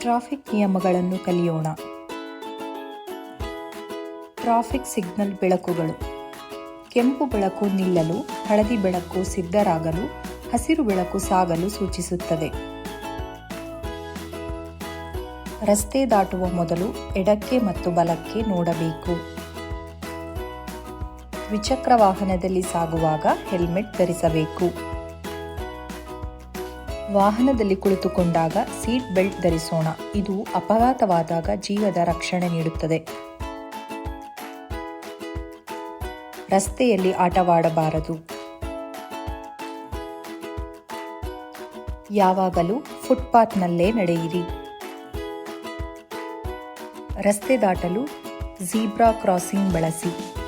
Traffic ನಿಯಮಗಳನ್ನು ಕಲಿಯೋಣ. Traffic signal ಬೆಳಕುಗಳು. ಕೆಂಪು ಬೆಳಕು ನಿಲ್ಲಲು, ಹಳದಿ ಬೆಳಕು ಸಿದ್ಧರಾಗಲು, ಹಸಿರು ಬೆಳಕು ಸಾಗಲು ಸೂಚಿಸುತ್ತದೆ. ರಸ್ತೆ ದಾಟುವ ಮೊದಲು ಎಡಕ್ಕೆ ಮತ್ತು ಬಲಕ್ಕೆ ನೋಡಬೇಕು. ದ್ವಿಚಕ್ರ ವಾಹನದಲ್ಲಿ ಸಾಗುವಾಗ ಹೆಲ್ಮೆಟ್ ಧರಿಸಬೇಕು. ವಾಹನದಲ್ಲಿ ಕುಳಿತುಕೊಂಡಾಗ ಸೀಟ್ ಬೆಲ್ಟ್ ಧರಿಸೋಣ. ಇದು ಅಪಘಾತವಾದಾಗ ಜೀವದ ರಕ್ಷಣೆ ನೀಡುತ್ತದೆ. ರಸ್ತೆಯಲ್ಲಿ ಆಟವಾಡಬಾರದು. ಯಾವಾಗಲೂ ಫುಟ್ಪಾತ್ನಲ್ಲೇ ನಡೆಯಿರಿ. ರಸ್ತೆ ದಾಟಲು ಝೀಬ್ರಾ ಕ್ರಾಸಿಂಗ್ ಬಳಸಿ.